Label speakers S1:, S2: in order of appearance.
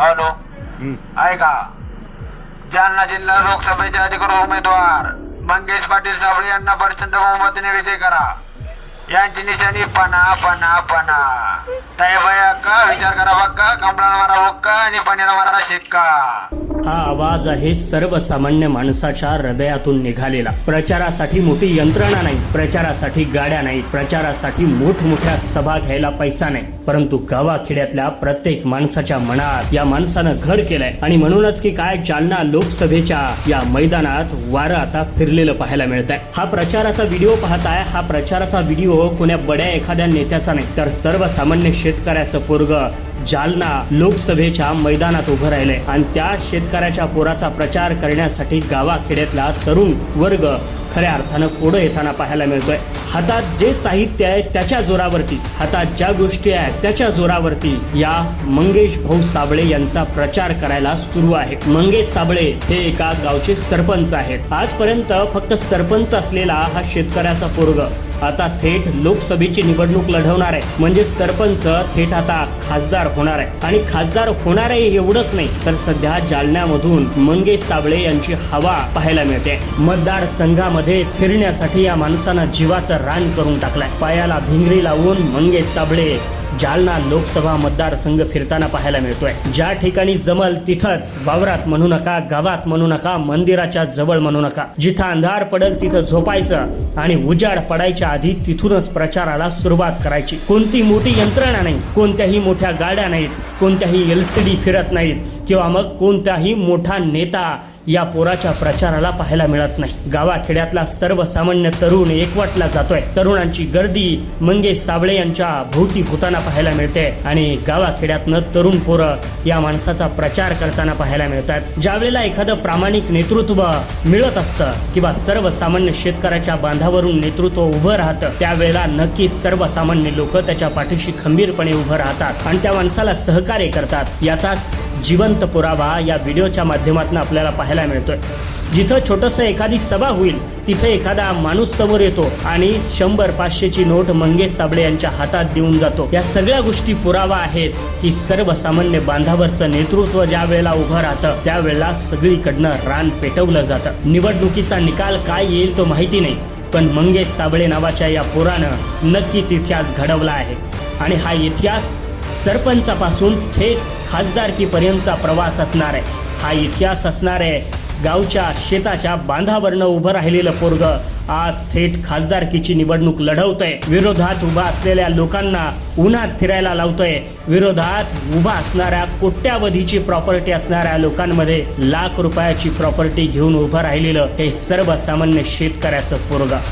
S1: Hello. ऐका. जालना जिल्हा लोकसभेचे अधिकृत उमेदवार मंगेश पाटील साबळे यांना प्रचंड बहुमतीने विजय करा. यांची निशाणी पणा पणा पणा. ताईबाई अक्का विचार करा बक्का कमळाला मारा हुक्का आणि पणीला मारा शिक्का.
S2: हा आवाज आहे सर्वसामान्य माणसाच्या हृदयातून निघालेला. प्रचारासाठी मोठी यंत्रणा नाही प्रचारासाठी गाड्या नाही प्रचारासाठी मोठमोठ्या सभा घ्यायला पैसा नाही. परंतु गावाखेड्यातल्या प्रत्येक माणसाच्या मनात या माणसानं घर केलंय. आणि म्हणूनच की काय जालना लोकसभेच्या या मैदानात वारं आता फिरलेलं पाहायला मिळत आहे हा प्रचाराचा व्हिडिओ पाहताय हा प्रचाराचा व्हिडिओ कोण्या बड्या एखाद्या नेत्याचा नाही. तर सर्वसामान्य शेतकऱ्याचं पोरग जालना लोकसभेच्या मैदानात उभं राहिलंय. आणि त्या शेत शेतकऱ्याच्या पोराचा प्रचार करण्यासाठी गावाखेड्यातला तरुण वर्ग खऱ्या अर्थानं पुढे येताना पाहायला मिळतोय. हातात जे साहित्य आहे त्याच्या जोरावरती हातात ज्या गोष्टी आहेत त्याच्या जोरावरती या मंगेश भाऊ साबळे यांचा प्रचार करायला सुरू आहे. मंगेश साबळे हे एका गावचे सरपंच आहेत. आजपर्यंत फक्त सरपंच असलेला हा शेतकऱ्याचा पोरग. आता थेट लोकसभेची निवडणूक लढवणार आहे. म्हणजे सरपंच थेट आता खासदार होणार आहे. आणि खासदार होणार आहे एवढंच नाही तर सध्या जालन्यामधून मंगेश साबळे यांची हवा पाहायला मिळते. मतदार संघामध्ये फिरण्यासाठी या माणसानं जीवाचं रान करून टाकलाय. पायाला भिंगरी लावून मंगेश साबळे जालना लोकसभा मतदारसंघ फिरताना पाहायला मिळतोय. ज्या ठिकाणी जमल तिथंच वावरात म्हणू नका गावात म्हणू नका मंदिराच्या जवळ म्हणू नका. जिथं अंधार पडल तिथं झोपायचं आणि उजाड पडायच्या आधी तिथूनच प्रचाराला सुरुवात करायची. कोणती मोठी यंत्रणा नाही कोणत्याही मोठ्या गाड्या नाहीत कोणत्याही एलसीडी फिरत नाहीत किंवा मग कोणताही मोठा नेता या पोराच्या प्रचाराला पाहायला मिळत नाही. गावाखेड्यातला सर्वसामान्य तरुण एकवटला जातोय. तरुणांची गर्दी मंगेश साबळे यांच्या भोवती होताना पाहायला मिळते आणि गावाखेड्यातनं तरुण पोरं या माणसाचा प्रचार करताना पाहायला मिळतात. ज्यावेळेला एखादं प्रामाणिक नेतृत्व मिळत असतं किंवा सर्वसामान्य शेतकऱ्याच्या बांधावरून नेतृत्व उभं राहतं त्यावेळेला नक्कीच सर्वसामान्य लोक त्याच्या पाठीशी खंबीरपणे उभं राहतात आणि त्या माणसाला सहकार्य करतात. याचाच जिवंत पुरावा या व्हिडिओच्या माध्यमातून आपल्याला पाहायला मिळतोय. जिथं छोटंसं एखादी सभा होईल तिथे एखादा माणूस समोर येतो आणि शंभर पाचशेची नोट मंगेश साबळे यांच्या हातात देऊन जातो. या सगळ्या गोष्टी पुरावा आहेत की सर्वसामान्य बांधावरचं नेतृत्व ज्या वेळेला उभं राहतं त्यावेळेला सगळीकडनं रान पेटवलं जातं. निवडणुकीचा निकाल काय येईल तो माहिती नाही पण मंगेश साबळे नावाच्या या पुरानं नक्कीच इतिहास घडवला आहे. आणि हा इतिहास सरपंचापासून थेट खासदारकीपर्यंतचा प्रवास असणार आहे. हा इतिहास असणार आहे गावच्या शेताच्या बांधावरनं उभं राहिलेलं पोरग आज थेट खासदारकीची निवडणूक लढवतोय. विरोधात उभा असलेल्या लोकांना उन्हात फिरायला लावतोय. विरोधात उभा असणाऱ्या कोट्यावधीची प्रॉपर्टी असणाऱ्या लोकांमध्ये लाख रुपयाची प्रॉपर्टी घेऊन उभं राहिलेलं हे सर्वसामान्य शेतकऱ्याचं पोरग.